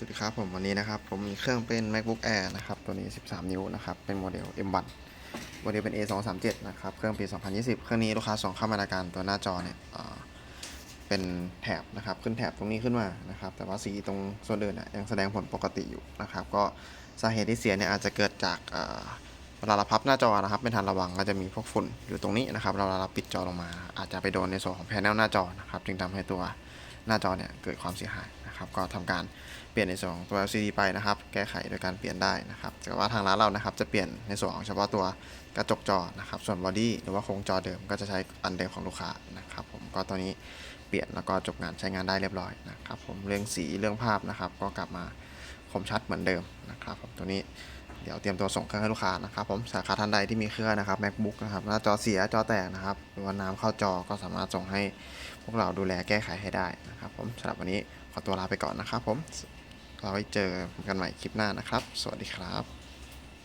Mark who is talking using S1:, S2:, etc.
S1: สวัสดีครับผมวันนี้นะครับ ผมมีเครื่องเป็น macbook air นะครับ ตัวนี้ 13 นิ้วนะครับ เป็นโมเดล m1 โมเดลเป็น a 2 3 7 นะครับ เครื่องปี 2020 เครื่องนี้ลูกค้าส่งเข้ามาในการตัวหน้าจอเนี่ยเป็นแถบนะครับ ขึ้นแถบตรงนี้ขึ้นมานะครับ แต่ว่าสีตรงส่วนอื่นน่ะยังแสดงผลปกติอยู่นะครับ ก็สาเหตุที่เสียเนี่ยอาจจะเกิดจากเวลาเราพับหน้าจอนะครับไม่ทันระวังก็จะมีพวกฝุ่นอยู่ตรงนี้นะครับเราเวลาเราปิดจอลงมา อาจจะไปโดนในส่วนของแผงหน้าจอนะครับจึงทำให้ตัวหน้าจอเนี่ยเกิดความเสียหาย นะครับก็ทำการเปลี่ยนในส่วนของตัว LCD ไปนะครับ แก้ไขโดยการเปลี่ยนได้นะครับแต่ว่าทางร้านเรานะครับจะเปลี่ยนในส่วนของเฉพาะตัวกระจกจอนะครับส่วนบอดี้หรือว่าโครงจอเดิมก็จะใช้อันเดิมของลูกค้านะครับผมก็ตัวนี้เปลี่ยนแล้วก็จบงานใช้งานได้เรียบร้อยนะครับผมเรื่องสีเรื่องภาพนะครับ ก็กลับมาคมชัดเหมือนเดิมนะครับผมตัวนี้ เดี๋ยวเตรียมตัวส่งเครื่องให้ลูกค้านะครับผมสาขาท่านใดที่มีเครื่องนะครับ macbook นะครับหน้าจอเสียจอแตกนะครับหรือว่าน้ำเข้าจอก็สามารถส่งให้พวกเราดูแลแก้ไขให้ได้นะครับผมสำหรับวันนี้ขอตัวลาไปก่อนนะครับผมเราไว้เจอกันใหม่คลิปหน้านะครับ สวัสดีครับ